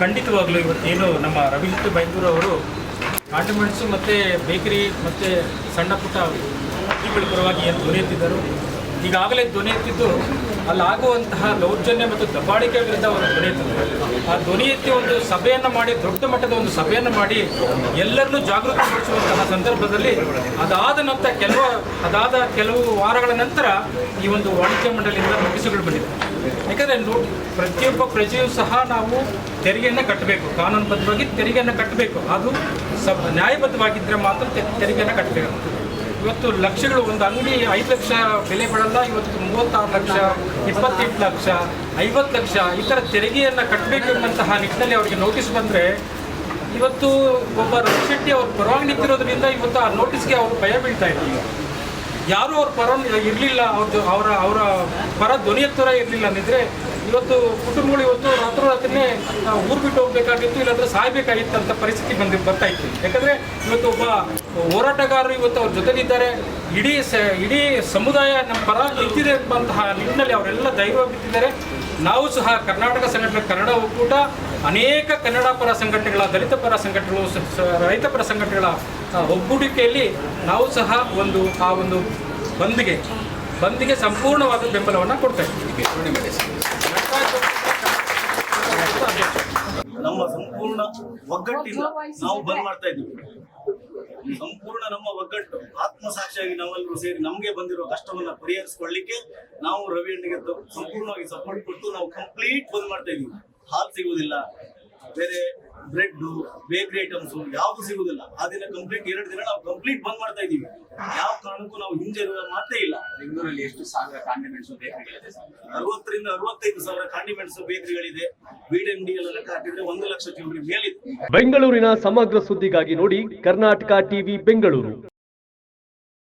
ಖಂಡಿತವಾಗ್ಲೂ ಇವತ್ತೇನು ನಮ್ಮ ರವಿಜಿತ್ ಬೈಂದೂರು ಅವರು ಕಾಂಡಿಮೆಂಟ್ಸು ಮತ್ತು ಬೇಕರಿ ಮತ್ತು ಸಣ್ಣ ಪುಟ್ಟ ಅಕ್ಕಿಗಳ ಪರವಾಗಿ ಏನು ಈಗಾಗಲೇ ಧ್ವನಿ ಎತ್ತಿದ್ದು ಅಲ್ಲಾಗುವಂತಹ ದೌರ್ಜನ್ಯ ಮತ್ತು ದಬ್ಬಾಳಿಕೆ ವಿರುದ್ಧ ಅವರು ಧ್ವನಿ ಆ ಧ್ವನಿ ಎತ್ತಿ ಒಂದು ಸಭೆಯನ್ನು ಮಾಡಿ, ದೊಡ್ಡ ಮಟ್ಟದ ಒಂದು ಸಭೆಯನ್ನು ಮಾಡಿ ಎಲ್ಲರನ್ನೂ ಜಾಗೃತಿಗೊಳಿಸುವಂತಹ ಸಂದರ್ಭದಲ್ಲಿ ಅದಾದ ನಂತರ ಕೆಲವು, ಅದಾದ ಕೆಲವು ವಾರಗಳ ನಂತರ ಈ ಒಂದು ವಾಣಿಜ್ಯ ಮಂಡಳಿಯಿಂದ ನೋಟಿಸುಗಳು ಬಂದಿದೆ. ಯಾಕಂದರೆ ಪ್ರತಿಯೊಬ್ಬ ಪ್ರಜೆಯೂ ಸಹ ನಾವು ತೆರಿಗೆಯನ್ನು ಕಟ್ಟಬೇಕು. ಕಾನೂನುಬದ್ಧವಾಗಿ ತೆರಿಗೆಯನ್ನು ಕಟ್ಟಬೇಕು. ಅದು ಸಬ್ ನ್ಯಾಯಬದ್ಧವಾಗಿದ್ದರೆ ಮಾತ್ರ ತೆರಿಗೆಯನ್ನು ಕಟ್ಟಬೇಕು ಇವತ್ತು ಲಕ್ಷಗಳು, ಒಂದು ಅಂಗಡಿ ಐದು ಲಕ್ಷ, ಬೆಲೆ ಇವತ್ತು ಮೂವತ್ತಾರು ಲಕ್ಷ, ಇಪ್ಪತ್ತೆಂಟು ಲಕ್ಷ, ಐವತ್ತು ಲಕ್ಷ, ಈ ಥರ ತೆರಿಗೆಯನ್ನು ಕಟ್ಟಬೇಕು ನಿಟ್ಟಿನಲ್ಲಿ ಅವರಿಗೆ ನೋಟಿಸ್ ಬಂದರೆ, ಇವತ್ತು ಒಬ್ಬ ರಘು ಶೆಟ್ಟಿ ಅವ್ರ ಪರವಾಗಿ ನಿಂತಿರೋದ್ರಿಂದ ಇವತ್ತು ಆ ನೋಟಿಸ್ಗೆ ಅವರು ಭಯ ಬೀಳ್ತಾ ಇದ್ದಾರೆ. ಯಾರು ಅವ್ರ ಪರ ಇರಲಿಲ್ಲ. ಅವ್ರದ್ದು ಅವರ ಅವರ ಪರ ಧ್ವನಿ ಎತ್ತರ ಇರಲಿಲ್ಲ. ಅಂದಿದ್ರೆ ಇವತ್ತು ಕುಟುಂಬಗಳು ಇವತ್ತು ರಾತ್ರೋರಾತ್ರಿನೇ ರಾತ್ರಿನೇ ಊರು ಬಿಟ್ಟು ಹೋಗ್ಬೇಕಾಗಿತ್ತು, ಇಲ್ಲಾಂದ್ರೆ ಸಾಯ್ಬೇಕಾಗಿತ್ತು ಅಂತ ಪರಿಸ್ಥಿತಿ ಬಂದು, ಬರ್ತಾ ಇತ್ತು. ಯಾಕಂದರೆ ಇವತ್ತು ಒಬ್ಬ ಹೋರಾಟಗಾರರು ಇವತ್ತು ಅವ್ರ ಜೊತೆಲಿದ್ದಾರೆ. ಇಡೀ ಸ, ಇಡೀ ಸಮುದಾಯ ನಮ್ಮ ಪರ ನಿಂತಿದೆ ಎಂಬಂತಹ ನಿಟ್ಟಿನಲ್ಲಿ ಅವರೆಲ್ಲ ಧೈರ್ಯ ಬಿಟ್ಟಿದ್ದಾರೆ ನಾವು ಸಹ ಕರ್ನಾಟಕ ಸಂಘಟನೆ ಕನ್ನಡ ಒಕ್ಕೂಟ, ಅನೇಕ ಕನ್ನಡ ಪರ ಸಂಘಟನೆಗಳ, ದಲಿತ ಪರ ಸಂಘಟನೆಗಳು ರೈತ ಪರ ಸಂಘಟನೆಗಳ ಒಗ್ಗೂಡಿಕೆಯಲ್ಲಿ ನಾವು ಸಹ ಒಂದು, ಆ ಒಂದು ಬಂದ್ಗೆ ಬಂದ್ಗೆ ಸಂಪೂರ್ಣವಾದ ಬೆಂಬಲವನ್ನು ಕೊಡ್ತಾ ಇದ್ದೀವಿ ನಮ್ಮ ಒಗ್ಗಟ್ಟಿಂದ ನಾವು ಬಂದ್ ಮಾಡ್ತಾ ಇದ್ದೀವಿ. ಸಂಪೂರ್ಣ ನಮ್ಮ ಒಗ್ಗಟ್ಟು ಆತ್ಮಸಾಕ್ಷಿಯಾಗಿ ನಾವೆಲ್ಲರೂ ಸೇರಿ ನಮಗೆ ಬಂದಿರೋ ಕಷ್ಟವನ್ನ ಪರಿಹರಿಸಿಕೊಳ್ಳಿಕ್ಕೆ ನಾವು ರವಿ ಅಣ್ಣಗೆ ಸಂಪೂರ್ಣವಾಗಿ ಸಪೋರ್ಟ್ ಕೊಟ್ಟು ನಾವು ಕಂಪ್ಲೀಟ್ ಬಂದ್ ಮಾಡ್ತಾ ಇದೀವಿ ಹಾಲ್ ಸಿಗುವುದಿಲ್ಲ. ಬೇರೆ ಬ್ರೆಡ್ ಬೇಕರಿ ಐಟಮ್ಸ್ ಯಾವ್ದು ಸಿಗುದಿಲ್ಲ. ಆ ದಿನ ಕಂಪ್ಲೀಟ್ ಎರಡು ದಿನ ನಾವು ಕಂಪ್ಲೀಟ್ ಬಂದ್ ಮಾಡ್ತಾ ಇದೀವಿ ಯಾವ ಕಾರಣಕ್ಕೂ ನಾವು ಹಿಂಜರಿಯುವ ಮಾತೇ ಇಲ್ಲ. ಬೆಂಗಳೂರಲ್ಲಿ ಎಷ್ಟು ಸಾವಿರ ಕಾಂಡಿಮೆಂಟ್ಸ್ ಬೇಕರಿಗಳಿದೆ ಅರವತ್ತರಿಂದ ಅರವತ್ತೈದು ಸಾವಿರ ಕಾಂಡಿಮೆಂಟ್ಸ್ ಬೇಕರಿಗಳಿದೆ ಬಿಡಿಎಂಡಿ ಎಲ್ಲ ಲೆಕ್ಕ ಹಾಕಿದ್ರೆ ಒಂದು ಲಕ್ಷ ಚಿಲ್ಲರೆ ಮೇಲಿದೆ. ಬೆಂಗಳೂರಿನ ಸಮಗ್ರ ಸುದ್ದಿಗಾಗಿ ನೋಡಿ ಕರ್ನಾಟಕ ಟಿವಿ ಬೆಂಗಳೂರು.